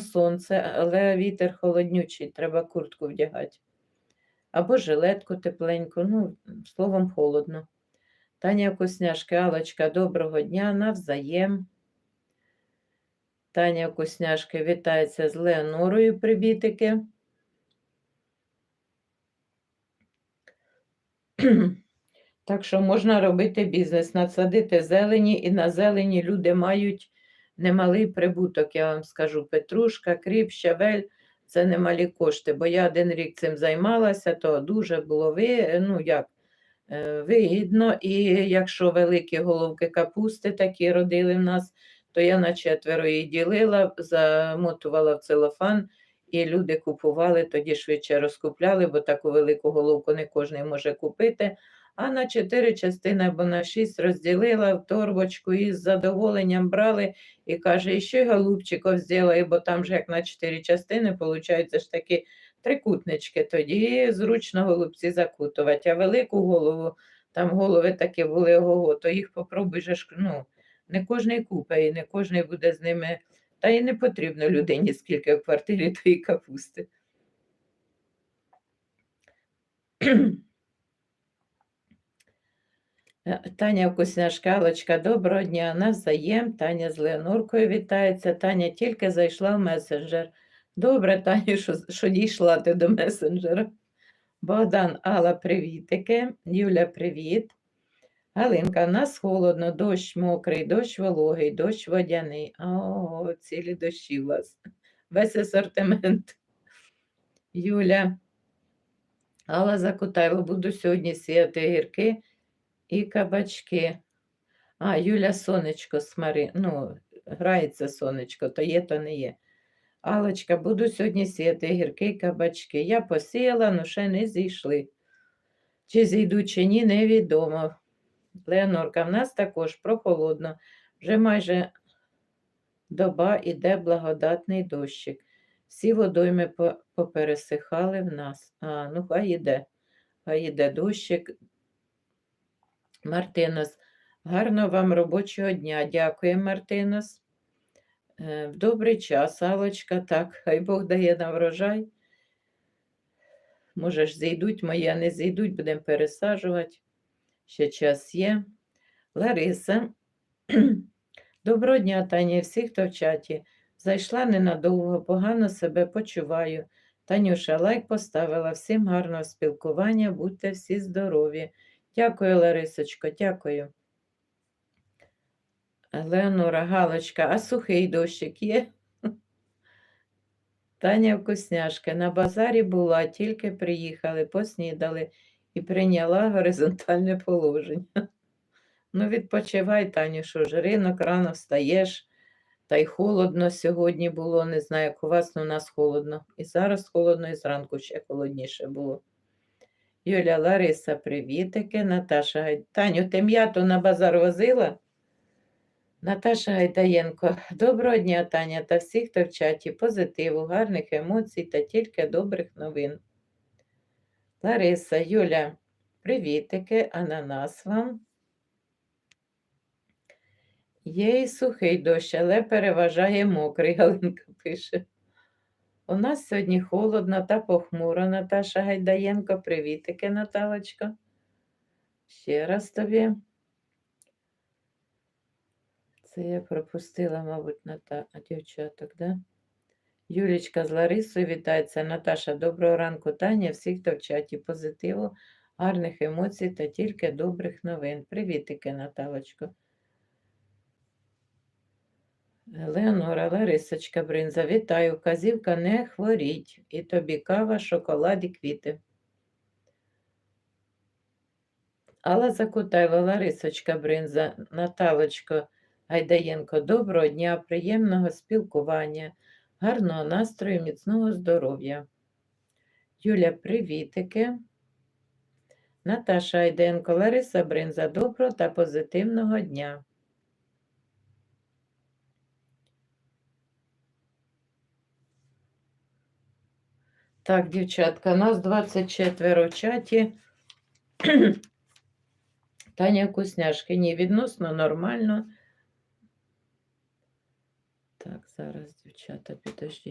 сонце, але вітер холоднючий, треба куртку вдягати. Або жилетку тепленьку, ну, словом, холодно. Таня Вкусняшки, Алочка, доброго дня, навзаєм. Таня Вкусняшки вітається з Леонорою прибітики. Так що можна робити бізнес, надсадити зелені, і на зелені люди мають немалий прибуток, я вам скажу. Петрушка, кріп, щавель це немалі кошти. Бо я один рік цим займалася, то дуже було ви, ну як, е, вигідно. І якщо великі головки капусти такі родили в нас, то я на четверо її ділила, замотувала в целофан, і люди купували, тоді швидше розкупляли, бо таку велику головку не кожен може купити. А на чотири частини або на шість розділила в торбочку і з задоволенням брали і каже, і ще голубчиков зробила, бо там же як на чотири частини, виходить ж такі трикутнички, тоді зручно голубці закутувати. А велику голову, там голови такі були ого, то їх попробуй же ну, не кожний купає, і не кожний буде з ними. Та й не потрібно людині скільки в квартирі тої капусти. Е, Таня Вкусняшка, Алочка, доброго дня. Навзаєм. Таня з Леоноркою вітається. Таня тільки зайшла в месенджер. Добре, Таня, що, що дійшла ти до месенджера. Богдан, Алла, привітики. Юля, привіт. Галинка, нас холодно, дощ мокрий, дощ вологий, дощ водяний. О, цілі дощі у вас. Весь асортимент. Юля. Алла Закутайло, буду сьогодні сіяти гірки і кабачки. А, Юля сонечко смари. Ну, грається сонечко, то є, то не є. Алочка, буду сьогодні сіяти гірки кабачки. Я посіяла, але ще не зійшли. Чи зійдуть, чи ні, невідомо. Леонорка, в нас також прохолодно. Вже майже доба іде благодатний дощик. Всі водойми попересихали в нас. А, ну хай іде. Хай іде дощик. Мартинос, гарного вам робочого дня. Дякую, Мартинос. Е, В добрий час, Алочка, так, хай Бог дає на врожай. Може ж, зійдуть мої, а не зійдуть, будемо пересаджувати. Ще час є. Лариса. Доброго дня, Таня, і всі, хто в чаті. Зайшла ненадовго, погано себе почуваю. Танюша, лайк поставила. Всім гарного спілкування, будьте всі здорові. Дякую, Ларисочко, дякую. Леонора, Галочка, а сухий дощик є? Таня Вкусняшка, на базарі була, тільки приїхали, поснідали і прийняла горизонтальне положення. Ну, відпочивай, Таню, що ж, ринок рано встаєш, та й холодно сьогодні було, не знаю, як у вас, але у нас холодно. І зараз холодно, і зранку ще холодніше було. Юля Лариса, привітики. Наташа Гай... Таню, ти м'яту на базар возила? Наташа Гайдаєнко, доброго дня, Таня, та всіх, хто в чаті, позитиву, гарних емоцій та тільки добрих новин. Лариса, Юля, привітики, ананас вам. Є і сухий дощ, але переважає мокрий, Галинка пише. У нас сьогодні холодно та похмуро, Наташа Гайдаєнко. Привітики, Наталочко. Ще раз тобі. Це я пропустила, мабуть, Ната... дівчаток, да? Юлічка з Ларисою вітається. Наташа, доброго ранку, Таня, всіх, хто в чаті позитиву, гарних емоцій та тільки добрих новин. Привітики, Наталочко. Леонора, Ларисочка Бринза, вітаю. Казівка не хворіть. І тобі кава, шоколад і квіти. Алла Закутайло, Ларисочка Бринза, Наталочко Гайдаєнко, доброго дня, приємного спілкування, гарного настрою, міцного здоров'я. Юля, привітики. Наташа Айденко, Лариса Бринза, доброго та позитивного дня. Так, дівчатка, нас 24 в чаті. Таня Вкусняшки, ні, відносно нормально. Так, зараз, дівчата, підождіть.